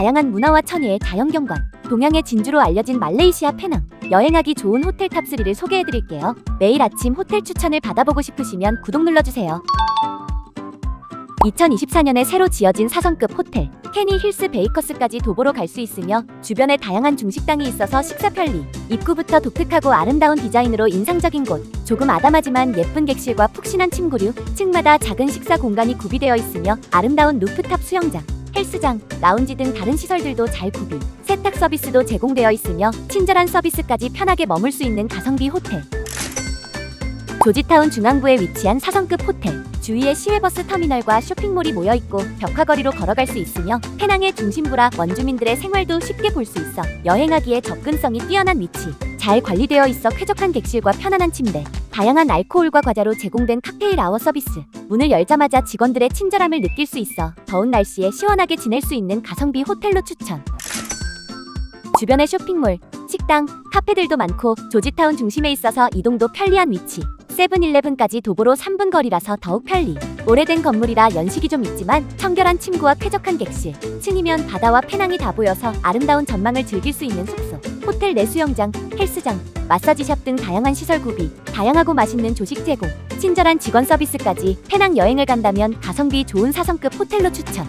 다양한 문화와 천혜의 자연경관, 동양의 진주로 알려진 말레이시아 페낭, 여행하기 좋은 호텔 탑3를 소개해드릴게요. 매일 아침 호텔 추천을 받아보고 싶으시면 구독 눌러주세요. 2024년에 새로 지어진 4성급 호텔 케니 힐스 베이커스까지 도보로 갈 수 있으며 주변에 다양한 중식당이 있어서 식사 편리 입구부터 독특하고 아름다운 디자인으로 인상적인 곳 조금 아담하지만 예쁜 객실과 푹신한 침구류 층마다 작은 식사 공간이 구비되어 있으며 아름다운 루프탑 수영장 헬스장, 라운지 등 다른 시설들도 잘 구비 세탁 서비스도 제공되어 있으며 친절한 서비스까지 편하게 머물 수 있는 가성비 호텔 조지타운 중앙부에 위치한 4성급 호텔. 주위에 시외버스 터미널과 쇼핑몰이 모여 있고 벽화거리로 걸어갈 수 있으며 페낭의 중심부라 원주민들의 생활도 쉽게 볼 수 있어 여행하기에 접근성이 뛰어난 위치. 잘 관리되어 있어 쾌적한 객실과 편안한 침대. 다양한 알코올과 과자로 제공된 칵테일 아워 서비스. 문을 열자마자 직원들의 친절함을 느낄 수 있어 더운 날씨에 시원하게 지낼 수 있는 가성비 호텔로 추천. 주변에 쇼핑몰, 식당, 카페들도 많고 조지타운 중심에 있어서 이동도 편리한 위치. 세븐일레븐까지 도보로 3분 거리라서 더욱 편리. 오래된 건물이라 연식이 좀 있지만 청결한 침구와 쾌적한 객실. 층이면 바다와 페낭이 다 보여서 아름다운 전망을 즐길 수 있는 숙소. 호텔 내 수영장, 헬스장, 마사지샵 등 다양한 시설 구비. 다양하고 맛있는 조식 제공. 친절한 직원 서비스까지 페낭 여행을 간다면 가성비 좋은 4성급 호텔로 추천.